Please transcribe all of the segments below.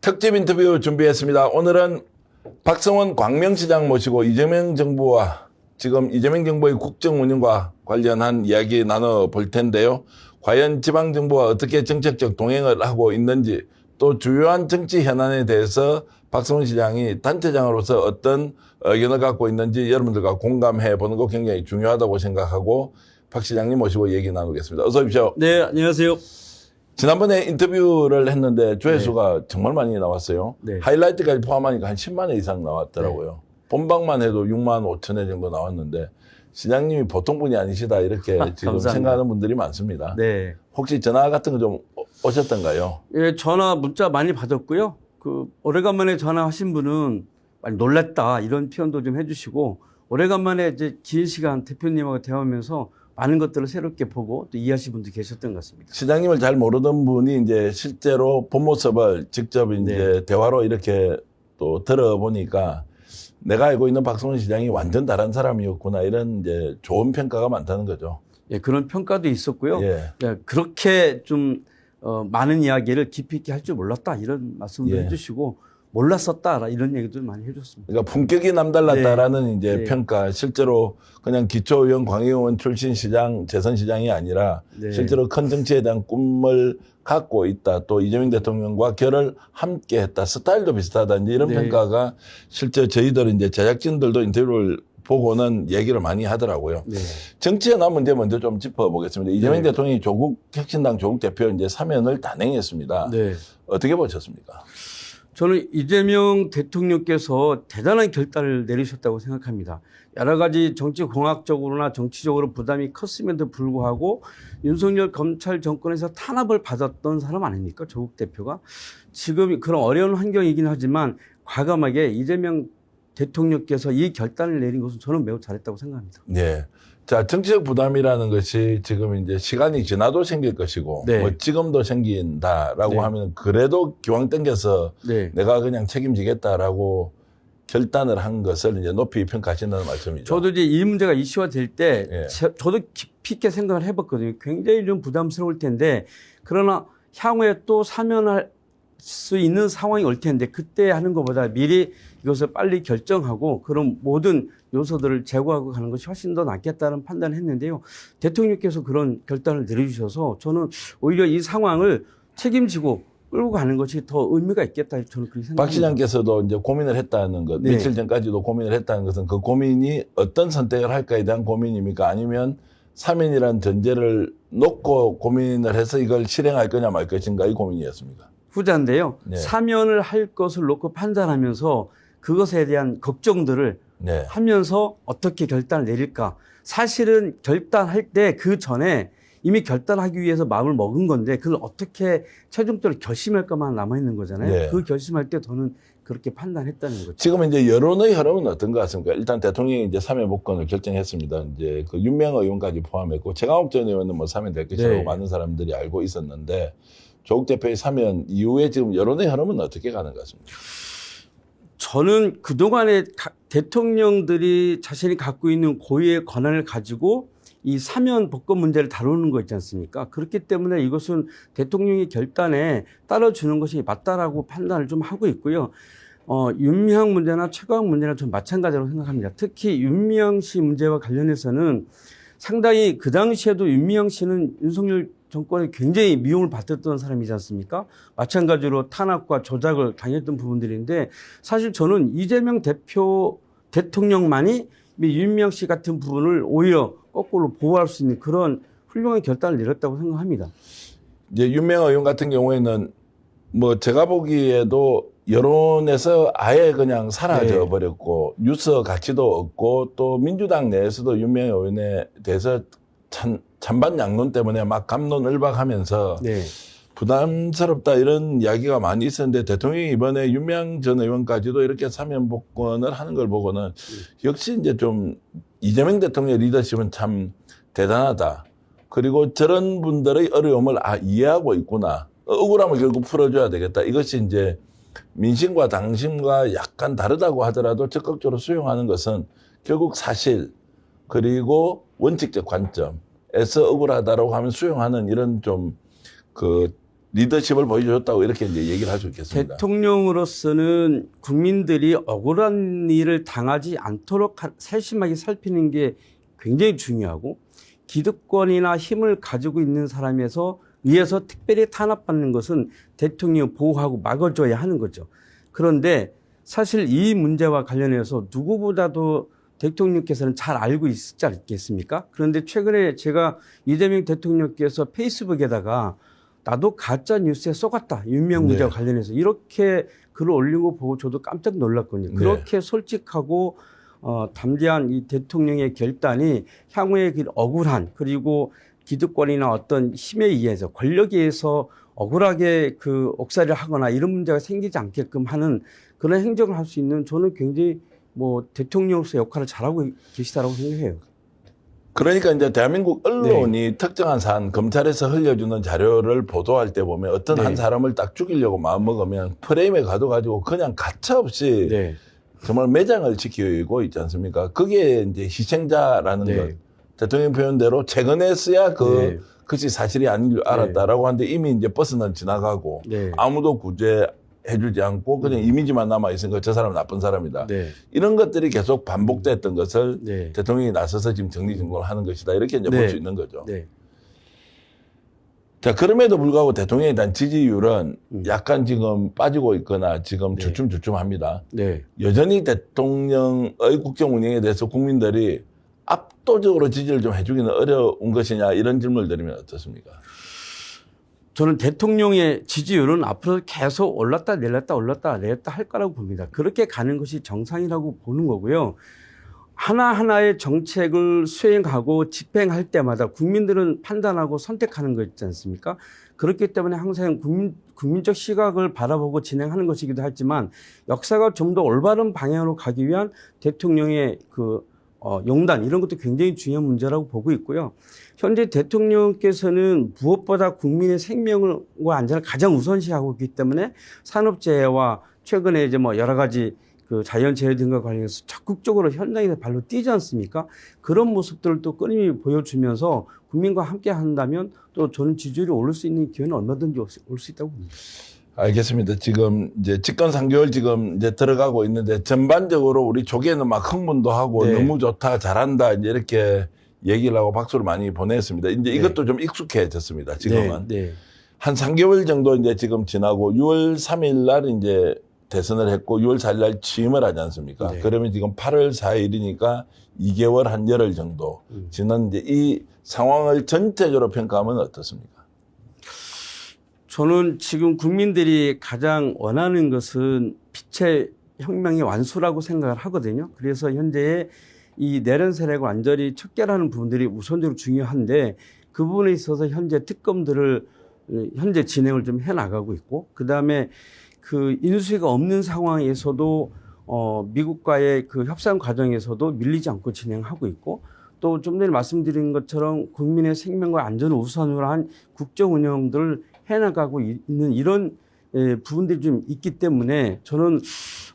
특집 인터뷰 준비했습니다. 오늘은 박성원 광명시장 모시고 이재명 정부와 지금 이재명 정부의 국정 운영과 관련한 이야기 나눠볼 텐데요. 과연 지방정부와 어떻게 정책적 동행을 하고 있는지 또 주요한 정치 현안에 대해서 박성원 시장이 단체장으로서 어떤 의견을 갖고 있는지 여러분들과 공감해 보는 거 굉장히 중요하다고 생각하고 박 시장님 모시고 얘기 나누겠습니다. 어서 오십시오. 네, 안녕하세요. 지난번에 인터뷰를 했는데 조회수가 정말 많이 나왔어요. 네. 하이라이트까지 포함하니까 한 10만 회 이상 나왔더라고요. 본방만 해도 6만 5천 회 정도 나왔는데 시장님이 보통 분이 아니시다 이렇게 지금 감사합니다. 생각하는 분들이 많습니다. 네. 혹시 전화 같은 거 좀 오셨던가요? 예, 전화 문자 많이 받았고요. 그 오래간만에 전화하신 분은 많이 놀랐다 이런 표현도 좀 해주시고 오래간만에 이제 긴 시간 대표님하고 대화하면서 많은 것들을 새롭게 보고 또 이해하신 분도 계셨던 것 같습니다. 시장님을 잘 모르던 분이 이제 실제로 본 모습을 직접 이제 네. 대화로 이렇게 또 들어보니까 내가 알고 있는 박성훈 시장이 완전 다른 사람이었구나 이런 이제 좋은 평가가 많다는 거죠. 예, 그런 평가도 있었고요. 예. 예, 그렇게 좀 어, 많은 이야기를 깊이 있게 할 줄 몰랐다 이런 말씀도 예. 해주시고 몰랐었다 이런 얘기도 많이 해줬습니다. 그러니까 품격이 남달랐다라는 이제 네. 평가. 실제로 그냥 기초의원, 광의원 출신 시장, 재선 시장이 아니라 네. 실제로 큰 정치에 대한 꿈을 갖고 있다. 또 이재명 대통령과 결을 함께 했다. 스타일도 비슷하다. 이제 이런 네. 평가가 실제 저희들 이제 제작진들도 인터뷰를 보고는 얘기를 많이 하더라고요. 네. 정치에 남은 문제 먼저 좀 짚어보겠습니다. 이재명 네. 대통령이 조국 혁신당 조국 대표 이제 사면을 단행했습니다. 네. 어떻게 보셨습니까? 저는 이재명 대통령께서 대단한 결단을 내리셨다고 생각합니다. 여러 가지 정치 공학적으로나 정치적으로 부담이 컸음에도 불구하고 윤석열 검찰 정권에서 탄압을 받았던 사람 아닙니까? 조국 대표가. 지금 그런 어려운 환경이긴 하지만 과감하게 이재명 대통령께서 이 결단을 내린 것은 저는 매우 잘했다고 생각합니다. 네. 자, 정치적 부담이라는 것이 지금 이제 시간이 지나도 생길 것이고, 네. 뭐 지금도 생긴다라고 네. 하면 그래도 기왕 땡겨서 네. 내가 그냥 책임지겠다라고 결단을 한 것을 이제 높이 평가하신다는 말씀이죠. 저도 이제 이 문제가 이슈화 될때 예. 저도 깊이 있게 생각을 해봤거든요. 굉장히 좀 부담스러울 텐데 그러나 향후에 또 사면할 수 있는 상황이 올 텐데 그때 하는 것보다 미리 이것을 빨리 결정하고 그런 모든 요소들을 제거하고 가는 것이 훨씬 더 낫겠다는 판단을 했는데요. 대통령께서 그런 결단을 내려주셔서 저는 오히려 이 상황을 책임지고 끌고 가는 것이 더 의미가 있겠다 저는 그렇게 생각합니다. 박 시장께서도 이제 고민을 했다는 것, 네. 며칠 전까지도 고민을 했다는 것은 그 고민이 어떤 선택을 할까에 대한 고민입니까? 아니면 사면이라는 전제를 놓고 고민을 해서 이걸 실행할 거냐 말 것인가 이 고민이었습니까? 후자인데요. 네. 사면을 할 것을 놓고 판단하면서 그것에 대한 걱정들을 네. 하면서 어떻게 결단을 내릴까. 사실은 결단할 때 그 전에 이미 결단하기 위해서 마음을 먹은 건데 그걸 어떻게 최종적으로 결심할까만 남아 있는 거잖아요. 네. 그 결심할 때 저는 그렇게 판단했다는 거죠. 지금 이제 여론의 흐름은 어떤 것 같습니까? 일단 대통령이 이제 사면 복권을 결정했습니다. 이제 그 윤명 의원까지 포함했고 최강욱 전 의원은 뭐 사면 될 것이라고 네. 많은 사람들이 알고 있었는데 조국 대표의 사면 이후에 지금 여론의 흐름은 어떻게 가는 것 같습니까? 저는 그동안에 가- 대통령들이 자신이 갖고 있는 고유의 권한을 가지고 이 사면 복권 문제를 다루는 거 있지 않습니까? 그렇기 때문에 이것은 대통령의 결단에 따라주는 것이 맞다라고 판단을 좀 하고 있고요. 어, 윤미향 문제나 최강 문제나 좀 마찬가지라고 생각합니다. 특히 윤미향 씨 문제와 관련해서는 상당히 그 당시에도 윤미향 씨는 윤석열 정권에 굉장히 미움을 받았던 사람이지 않습니까? 마찬가지로 탄압과 조작을 당했던 부분들인데 사실 저는 이재명 대표 대통령만이 이 윤미향 씨 같은 부분을 오히려 거꾸로 보호할 수 있는 그런 훌륭한 결단을 내렸다고 생각합니다. 이제 윤명 의원 같은 경우에는 뭐 제가 보기에도 여론에서 아예 그냥 사라져 네. 버렸고 뉴스 가치도 없고 또 민주당 내에서도 윤명 의원에 대해서 찬, 찬반 양론 때문에 막 감론을박하면서 네. 부담스럽다 이런 이야기가 많이 있었는데 대통령이 이번에 윤명 전 의원까지도 이렇게 사면 복권을 하는 걸 보고는 역시 이제 좀 이재명 대통령의 리더십은 참 대단하다. 그리고 저런 분들의 어려움을 아, 이해하고 있구나. 어, 억울함을 결국 풀어줘야 되겠다. 이것이 이제 민심과 당심과 약간 다르다고 하더라도 적극적으로 수용하는 것은 결국 사실 그리고 원칙적 관점에서 억울하다라고 하면 수용하는 이런 좀 그 리더십을 보여줬다고 이렇게 이제 얘기를 할 수 있겠습니다. 대통령으로서는 국민들이 억울한 일을 당하지 않도록 하- 세심하게 살피는 게 굉장히 중요하고 기득권이나 힘을 가지고 있는 사람에서 위에서 특별히 탄압받는 것은 대통령 보호하고 막아줘야 하는 거죠. 그런데 사실 이 문제와 관련해서 누구보다도 대통령께서는 잘 알고 있지 않겠습니까? 그런데 최근에 제가 이재명 대통령께서 페이스북에다가 나도 가짜 뉴스에 쏘갔다 윤명 문제와 네. 관련해서 이렇게 글을 올린 거 보고 저도 깜짝 놀랐거든요. 네. 그렇게 솔직하고 어, 담대한 이 대통령의 결단이 향후에 그 억울한 그리고 기득권이나 어떤 힘에 의해서 권력에 의해서 억울하게 그 옥살이를 하거나 이런 문제가 생기지 않게끔 하는 그런 행정을 할 수 있는 저는 굉장히 뭐 대통령으로서 역할을 잘하고 계시다라고 생각해요. 그러니까 이제 대한민국 언론이 네. 특정한 사안 검찰에서 흘려주는 자료를 보도할 때 보면 어떤 네. 한 사람을 딱 죽이려고 마음먹으면 프레임에 가둬가지고 그냥 가차없이 네. 정말 매장을 지키고 있지 않습니까? 그게 이제 희생자라는 네. 것. 대통령 표현대로 최근에서야 그 네. 그것이 사실이 아닌 줄 알았다라고 하는데 이미 이제 버스는 지나가고 네. 아무도 구제 해주지 않고 그냥 이미지만 남아 있으니까 저 사람은 나쁜 사람이다. 네. 이런 것들이 계속 반복됐던 것을 네. 대통령이 나서서 지금 정리 정돈을 하는 것이다. 이렇게 이제 네. 볼수 있는 거죠. 네. 자, 그럼에도 불구하고 대통령에 대한 지지율은 음. 약간 지금 빠지고 있거나 지금 네. 주춤주춤합니다. 네. 여전히 대통령의 국정 운영에 대해서 국민들이 압도적으로 지지를 좀 해주기는 어려운 것이냐 이런 질문을 드리면 어떻습니까? 저는 대통령의 지지율은 앞으로 계속 올랐다 내렸다 올랐다 내렸다 할 거라고 봅니다. 그렇게 가는 것이 정상이라고 보는 거고요. 하나하나의 정책을 수행하고 집행할 때마다 국민들은 판단하고 선택하는 거 있지 않습니까? 그렇기 때문에 항상 국민, 국민적 시각을 바라보고 진행하는 것이기도 하지만 역사가 좀 더 올바른 방향으로 가기 위한 대통령의 그 어, 용단 이런 것도 굉장히 중요한 문제라고 보고 있고요. 현재 대통령께서는 무엇보다 국민의 생명과 안전을 가장 우선시하고 있기 때문에 산업재해와 최근에 이제 뭐 여러 가지 그 자연재해 등과 관련해서 적극적으로 현장에서 발로 뛰지 않습니까? 그런 모습들을 또 끊임이 보여주면서 국민과 함께 한다면 또 저는 지지율이 오를 수 있는 기회는 얼마든지 올 수 있다고 봅니다. 알겠습니다. 지금 이제 집권 3개월 지금 이제 들어가고 있는데 전반적으로 우리 조계는 막 흥분도 하고 네. 너무 좋다, 잘한다 이제 이렇게 얘기를 하고 박수를 많이 보냈습니다. 이제 네. 이것도 좀 익숙해졌습니다. 지금은. 네. 네. 한 3개월 정도 이제 지금 지나고 6월 3일 날 이제 대선을 했고 6월 4일 날 취임을 하지 않습니까? 네. 그러면 지금 8월 4일이니까 2개월 한 열흘 정도 음. 지난 이제 이 상황을 전체적으로 평가하면 어떻습니까? 저는 지금 국민들이 가장 원하는 것은 빛의 혁명의 완수라고 생각을 하거든요. 그래서 현재 이 내란 세력을 완전히 척결하는 부분들이 우선적으로 중요한데 그 부분에 있어서 현재 특검들을 어, 현재 진행을 좀 해 나가고 있고 그 다음에 그 인수위가 없는 상황에서도 어 미국과의 그 협상 과정에서도 밀리지 않고 진행하고 있고 또 좀 전에 말씀드린 것처럼 국민의 생명과 안전을 우선으로 한 국정 운영들을 해나가고 있는 이런 예, 부분들이 좀 있기 때문에 저는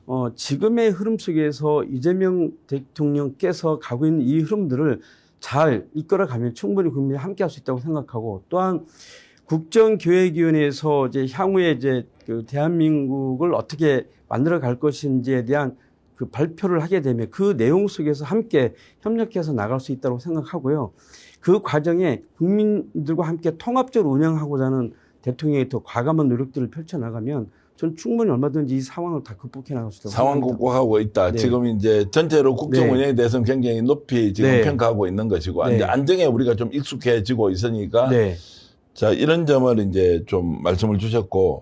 어, 지금의 흐름 속에서 이재명 대통령께서 가고 있는 이 흐름들을 잘 이끌어가면 충분히 국민이 함께할 수 있다고 생각하고 또한 국정교획위원회에서 이제 향후에 이제 그 대한민국을 어떻게 만들어 갈 것인지에 대한 그 발표를 하게 되면 그 내용 속에서 함께 협력해서 나갈 수 있다고 생각하고요. 그 과정에 국민들과 함께 통합적으로 운영하고자 하는 대통령의 더 과감한 노력들을 펼쳐나가면 전 충분히 얼마든지 이 상황을 다 극복해 나갈 수 있다고 상황 생각합니다. 극복하고 있다. 네. 지금 이제 전체로 국정 네. 운영에 대해서는 굉장히 높이 지금 네. 평가하고 있는 것이고 네. 이제 안정에 우리가 좀 익숙해지고 있으니까 네. 자 이런 점을 이제 좀 말씀을 주셨고